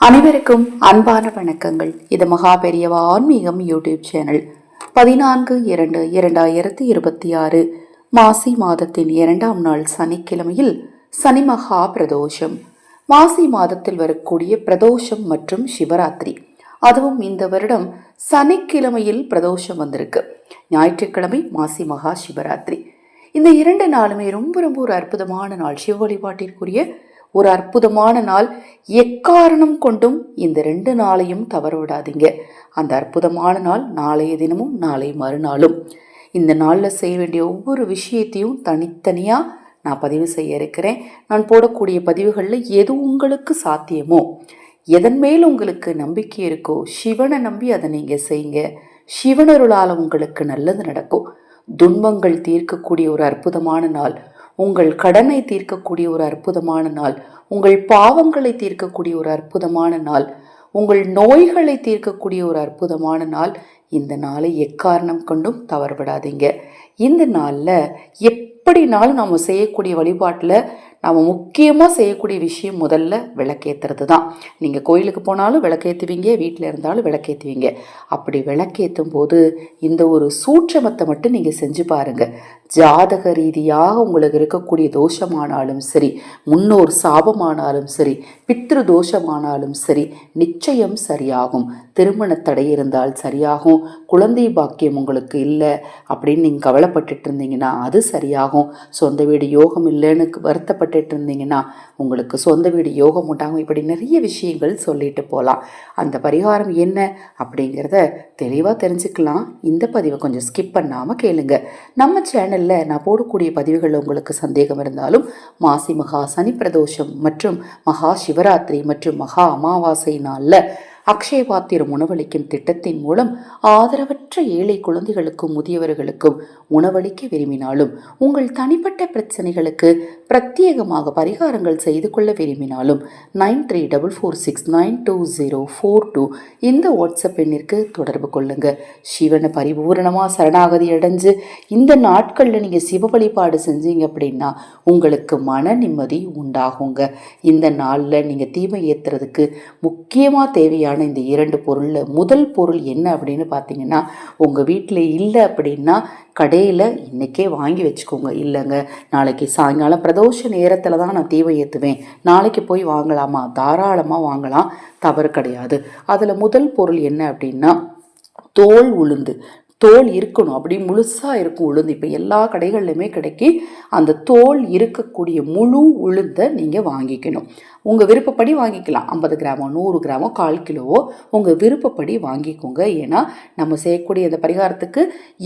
அனைவருக்கும் அன்பான வணக்கங்கள். இது மகாபெரியவா ஆன்மீகம் யூடியூப் சேனல். பதினான்கு இரண்டு இரண்டாயிரத்தி இருபத்தி ஆறு மாசி மாதத்தின் இரண்டாம் நாள் சனிக்கிழமையில் சனி மகா பிரதோஷம். மாசி மாதத்தில் வரக்கூடிய பிரதோஷம் மற்றும் சிவராத்திரி. அதுவும் இந்த வருடம் சனிக்கிழமையில் பிரதோஷம் வந்திருக்கு. ஞாயிற்றுக்கிழமை மாசி மகா சிவராத்திரி. இந்த இரண்டு நாளுமே ரொம்ப ரொம்ப ஒரு அற்புதமான நாள். சிவ வழிபாட்டிற்குரிய ஒரு அற்புதமான நாள் எக்காரணம் கொண்டும் இந்த ரெண்டு நாளையும் தவற விடாதீங்க அந்த அற்புதமான நாள் நாளைய தினமும் நாளை மறுநாளும். இந்த நாளில் செய்ய வேண்டிய ஒவ்வொரு விஷயத்தையும் தனித்தனியாக நான் பதிவு செய்ய இருக்கிறேன். நான் போடக்கூடிய பதிவுகளில் எது உங்களுக்கு சாத்தியமோ எதன் மேல் உங்களுக்கு நம்பிக்கை இருக்கோ சிவனை நம்பி அதை நீங்கள் செய்யுங்க. சிவனருளால் உங்களுக்கு நல்லது நடக்கும். துன்பங்கள் தீர்க்கக்கூடிய ஒரு அற்புதமான நாள். உங்கள் கடனை தீர்க்கக்கூடிய ஒரு அற்புதமான நாள் உங்கள் பாவங்களை தீர்க்கக்கூடிய ஒரு அற்புதமான நாள் உங்கள் நோய்களை தீர்க்கக்கூடிய ஒரு அற்புதமான நாள். இந்த நாளை எக்காரணம் கொண்டும் தவறுபடாதீங்க இந்த நாளில் எப்படினாலும் நம்ம செய்யக்கூடிய வழிபாட்டில் நாம் முக்கியமாக செய்யக்கூடிய விஷயம் முதல்ல விளக்கேற்றுறது தான் நீங்கள் கோயிலுக்கு போனாலும் விளக்கேற்றுவீங்க வீட்டில் இருந்தாலும் விளக்கேற்றுவீங்க அப்படி விளக்கேற்றும் போது இந்த ஒரு சூட்சமத்தை மட்டும் நீங்கள் செஞ்சு பாருங்கள் ஜாதக ரீதியாக உங்களுக்கு இருக்கக்கூடிய தோஷமானாலும் சரி முன்னோர் சாபமானாலும் சரி பித்ரு தோஷமானாலும் சரி நிச்சயம் சரியாகும். திருமண தடை இருந்தால் சரியாகும். குழந்தை பாக்கியம் உங்களுக்கு இல்லை அப்படின்னு நீங்கள் கவலைப்பட்டுட்டு இருந்தீங்கன்னா அது சரியாகும். சொந்த வீடு யோகம் இல்லைன்னு வருத்தப்பட்டு வருத்தப்பட்டுட்டு இருந்தீங்கன்னா உங்களுக்கு சொந்த வீடு யோகம் உண்டாகும். இப்படி நிறைய விஷயங்கள் சொல்லிட்டு போகலாம் அந்த பரிகாரம் என்ன அப்படிங்கிறத தெளிவாக தெரிஞ்சுக்கலாம். இந்த பதிவை கொஞ்சம் ஸ்கிப் பண்ணாமல் கேளுங்க. நம்ம சேனலில் நான் போடக்கூடிய பதிவுகளில் உங்களுக்கு சந்தேகம் இருந்தாலும் மாசி மகா சனி பிரதோஷம் மற்றும் மகா சிவராத்திரி மற்றும் மகா அமாவாசை நாளில் அக்ஷய பாத்திரம் உணவளிக்கும் திட்டத்தின் மூலம் ஆதரவற்ற ஏழை குழந்தைகளுக்கும் முதியவர்களுக்கும் உணவளிக்க விரும்பினாலும் உங்கள் தனிப்பட்ட பிரச்சனைகளுக்கு பிரத்யேகமாக பரிகாரங்கள் செய்து கொள்ள விரும்பினாலும் nine three double four six nine two zero four two இந்த வாட்ஸ்அப் எண்ணிற்கு தொடர்பு கொள்ளுங்க. சிவனை பரிபூரணமாக சரணாகதி அடைஞ்சு இந்த நாட்களில் நீங்கள் சிவ வழிபாடு செஞ்சீங்க அப்படின்னா உங்களுக்கு மன நிம்மதி உண்டாகுங்க. இந்த நாளில் நீங்கள் தீமை ஏற்றுறதுக்கு முக்கியமாக தேவையான இந்த இரண்டு பொருளில். முதல் பொருள் என்ன அப்படின்னு பார்த்தீங்கன்னா உங்கள் வீட்டில் இல்லை அப்படின்னா கடையில் இன்றைக்கே வாங்கி வச்சுக்கோங்க. இல்லைங்க நாளைக்கு சாயங்காலம் பிரதோஷ நேரத்தில் தான் நான் தீவை ஏற்றுவேன் நாளைக்கு போய் வாங்கலாமா? தாராளமாக வாங்கலாம். தவறு கிடையாது. அதில் முதல் பொருள் என்ன அப்படின்னா தோல் உளுந்து. தோல் இருக்கணும். அப்படி முழுசாக இருக்கும் உளுந்து. இப்போ எல்லா கடைகள்லையுமே கிடைக்கி அந்த தோல் இருக்கக்கூடிய முழு உளுந்தை நீங்கள் வாங்கிக்கணும். உங்கள் விருப்பப்படி வாங்கிக்கலாம். ஐம்பது கிராமோ நூறு கிராமோ கால் கிலோவோ உங்கள் விருப்பப்படி வாங்கிக்கோங்க. ஏன்னா நம்ம செய்யக்கூடிய இந்த பரிகாரத்துக்கு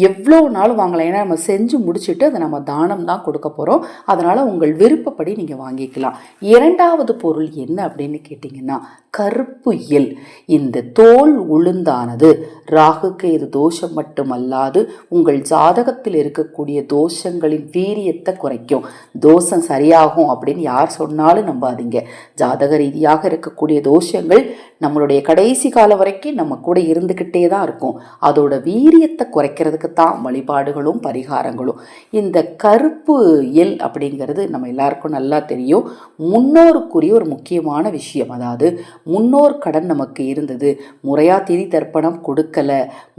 எவ்வளோ நாள் வாங்கலாம். ஏன்னா நம்ம செஞ்சு முடிச்சுட்டு அதை நம்ம தானம் தான் கொடுக்க போகிறோம் அதனால் உங்கள் விருப்பப்படி நீங்கள் வாங்கிக்கலாம். இரண்டாவது பொருள் என்ன அப்படின்னு கேட்டிங்கன்னா கருப்பு எல் இந்த தோல் உளுந்தானது ராகுக்கு இது தோஷம் மட்டும் மட்டுமல்லாது உங்கள் ஜாதகத்தில் இருக்கக்கூடிய தோஷங்களின் வீரியத்தை குறைக்கும். தோஷம் சரியாகும் அப்படின்னு யார் சொன்னாலும் நம்பாதீங்க. ஜாதக ரீதியாக இருக்கக்கூடிய தோஷங்கள் நம்மளுடைய கடைசி காலம் வரைக்கும் நம்ம கூட இருந்துக்கிட்டே தான் இருக்கும். அதோட வீரியத்தை குறைக்கிறதுக்கு தான் வழிபாடுகளும் பரிகாரங்களும். இந்த கருப்பு எல் அப்படிங்கிறது நம்ம எல்லாருக்கும் நல்லா தெரியும். முன்னோருக்குரிய ஒரு முக்கியமான விஷயம். அதாவது முன்னோர் கடன் நமக்கு இருந்தது. முறையாக திதி தர்ப்பணம் கொடுக்கல.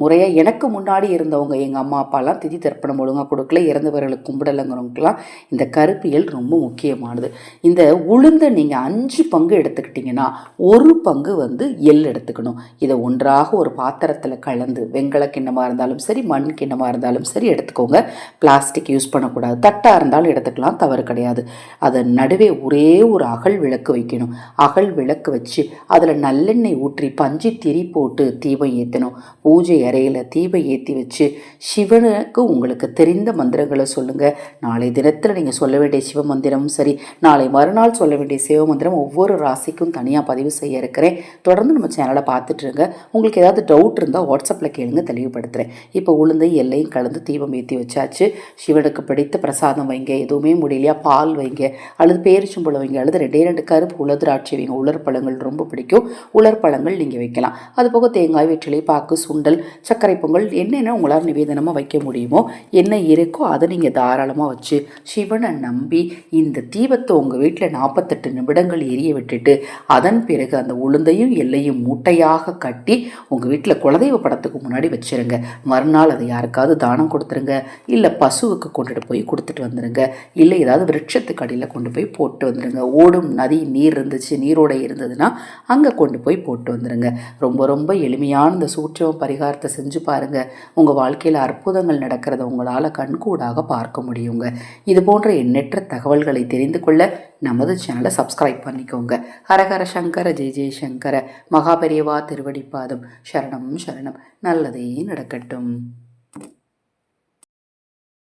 முறையாக எனக்கு முன்னாடி முன்னாடி இருந்தவங்க எங்கள் அம்மா அப்பாலாம் திதி தர்ப்பணம் ஒழுங்காக கொடுக்கல இறந்தவர்களுக்கு கும்பிடலைங்கிறவங்களுக்குலாம் இந்த கருப்பு எல் ரொம்ப முக்கியமானது. இந்த உளுந்தை நீங்கள் அஞ்சு பங்கு எடுத்துக்கிட்டிங்கன்னா ஒரு பங்கு வந்து எள் எடுத்துக்கணும். இதை ஒன்றாக ஒரு பாத்திரத்தில் கலந்து வெங்கல கிண்ணமாக இருந்தாலும் சரி மண் கிண்ணமாக இருந்தாலும் சரி எடுத்துக்கோங்க. பிளாஸ்டிக் யூஸ் பண்ணக்கூடாது. தட்டாக இருந்தாலும் எடுத்துக்கலாம் தவறு கிடையாது. அதன் நடுவே ஒரே ஒரு அகல் விளக்கு வைக்கணும். அகல் விளக்கு வச்சு அதில் நல்லெண்ணெய் ஊற்றி பஞ்சு திரி போட்டு தீபம் ஏற்றணும் பூஜை அறையில் தீபம் ஏற்றி வச்சு சிவனுக்கு உங்களுக்கு தெரிந்த மந்திரங்களை சொல்லுங்கள் நாளை தினத்தில் நீங்கள் சொல்ல வேண்டிய சிவ மந்திரமும் சரி நாளை மறுநாள் சொல்ல வேண்டிய சிவ மந்திரம் ஒவ்வொரு ராசிக்கும் தனியாக பதிவு செய்ய இருக்கிறேன். தொடர்ந்து நம்ம சேனலை பார்த்துட்ருங்க உங்களுக்கு ஏதாவது டவுட் இருந்தால் வாட்ஸ்அப்பில் கேளுங்க தெளிவுபடுத்துகிறேன் இப்போ உளுந்து எல்லையும் கலந்து தீபம் ஏற்றி வச்சாச்சு. சிவனுக்கு பிடித்த பிரசாதம் வைங்க எதுவுமே முடியலையா? பால் வைங்க அல்லது பேரிச்சம்பழம் வைங்க அல்லது ரெண்டே ரெண்டு கருப்பு உலர்திராட்சை வைங்க. உலர் பழங்கள் ரொம்ப பிடிக்கும். உலர் பழங்கள் நீங்கள் வைக்கலாம். அது போக தேங்காய் வெற்றிலை பாக்கு சுண்டல் சர்க்கரை பொங்கல் என்னென்ன உங்களால் நிவேதனமாக வைக்க முடியுமோ என்ன இருக்கோ அதை நீங்கள் தாராளமாக வச்சு சிவனை நம்பி இந்த தீபத்தை உங்கள் வீட்டில் நாற்பத்தெட்டு நிமிடங்கள் எரிய விட்டுட்டு அதன் பிறகு அந்த உளுந்தையும் எல்லையும் மூட்டையாக கட்டி உங்கள் வீட்டில் குலதெய்வ படத்துக்கு முன்னாடி வச்சுருங்க. மறுநாள் அதை யாருக்காவது தானம் கொடுத்துருங்க. இல்லை பசுவுக்கு கொண்டுட்டு போய் கொடுத்துட்டு வந்துடுங்க இல்லை ஏதாவது விருட்சத்துக்கு அடியில் கொண்டு போய் போட்டு வந்துடுங்க ஓடும் நதி நீர் இருந்துச்சு நீரோடை இருந்ததுன்னா அங்கே கொண்டு போய் போட்டு வந்துடுங்க ரொம்ப ரொம்ப எளிமையான இந்த சூட்சம் பரிகாரத்தை செஞ்சு பாருங்கள் உங்கள் வாழ்க்கையில் அற்புதங்கள் நடக்கிறத உங்களால் கண்கூடாக பார்க்க முடியுங்க. இது போன்ற எண்ணற்ற தகவல்களை தெரிந்து கொள்ள நமது சேனலை சப்ஸ்கிரைப் பண்ணிக்கோங்க. ஹரஹர சங்கர ஜெய ஜெய் சங்கர. மகாபெரியவா திருவடிப்பாதம். சரணம் சரணம். நல்லதே நடக்கட்டும்.